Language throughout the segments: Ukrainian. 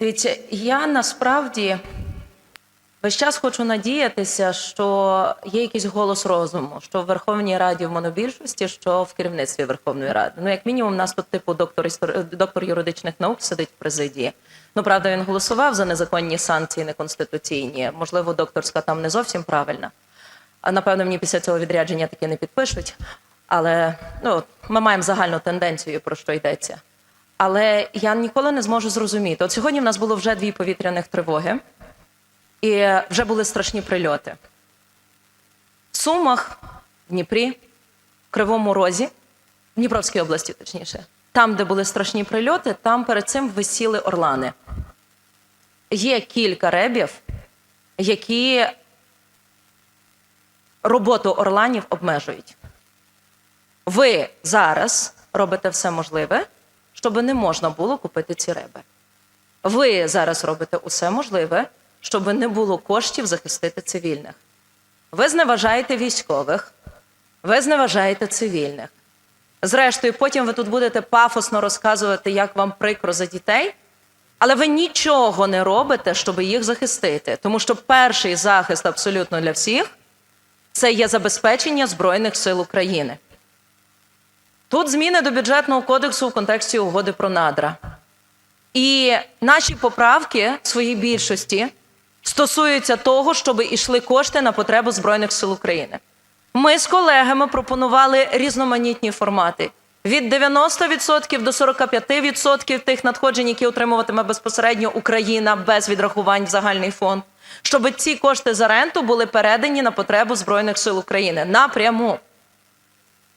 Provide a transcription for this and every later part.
Дивіться, я насправді весь час хочу надіятися, що є якийсь голос розуму, що в Верховній Раді в монобільшості, що в керівництві Верховної Ради. Ну, як мінімум, у нас тут типу доктор істор... доктор юридичних наук сидить в президії. Ну, правда, він голосував за незаконні санкції неконституційні. Можливо, докторська там не зовсім правильна. А напевно, мені після цього відрядження таки не підпишуть. Але ну, ми маємо загальну тенденцію, про що йдеться. Але я ніколи не зможу зрозуміти. От сьогодні в нас було вже дві повітряних тривоги, і вже були страшні прильоти. В Сумах, в Дніпрі, в Кривому Розі, в Дніпровській області, точніше, там, де були страшні прильоти, там перед цим висіли орлани. Є кілька ребів, які роботу орланів обмежують. Ви зараз робите все можливе, щоб не можна було купити ці реби. Ви зараз робите усе можливе, щоб не було коштів захистити цивільних. Ви зневажаєте військових, ви зневажаєте цивільних. Зрештою, потім ви тут будете пафосно розказувати, як вам прикро за дітей, але ви нічого не робите, щоб їх захистити. Тому що перший захист абсолютно для всіх це є забезпечення Збройних сил України. Тут зміни до бюджетного кодексу в контексті угоди про надра. І наші поправки в своїй більшості стосуються того, щоб ішли кошти на потребу Збройних сил України. Ми з колегами пропонували різноманітні формати від 90% до 45% тих надходжень, які отримуватиме безпосередньо Україна без відрахувань в загальний фонд, щоб ці кошти за ренту були передані на потребу Збройних сил України напряму.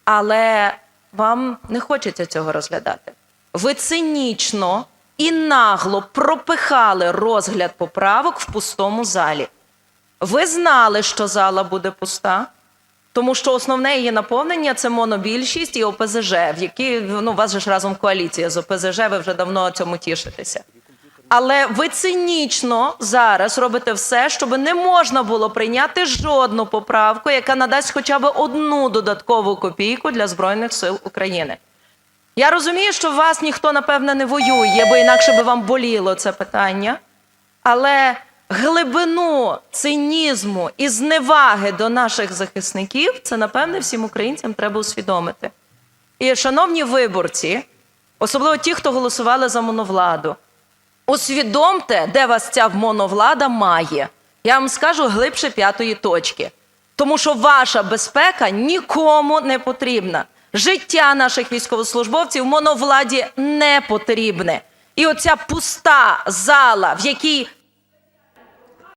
Але вам не хочеться цього розглядати. Ви цинічно і нагло пропихали розгляд поправок в пустому залі. Ви знали, що зала буде пуста, тому що основне її наповнення це монобільшість і ОПЗЖ, в якій ну, у вас ж разом коаліція з ОПЗЖ, ви вже давно цьому тішитеся. Але ви цинічно зараз робите все, щоб не можна було прийняти жодну поправку, яка надасть хоча б одну додаткову копійку для Збройних сил України. Я розумію, що вас ніхто, напевне, не воює, бо інакше би вам боліло це питання. Але глибину цинізму і зневаги до наших захисників це, напевне, всім українцям треба усвідомити. І, шановні виборці, особливо ті, хто голосували за моновладу, усвідомте, де вас ця моновлада має. Я вам скажу глибше п'ятої точки. Тому що ваша безпека нікому не потрібна. Життя наших військовослужбовців моновладі не потрібне. І оця пуста зала, в якій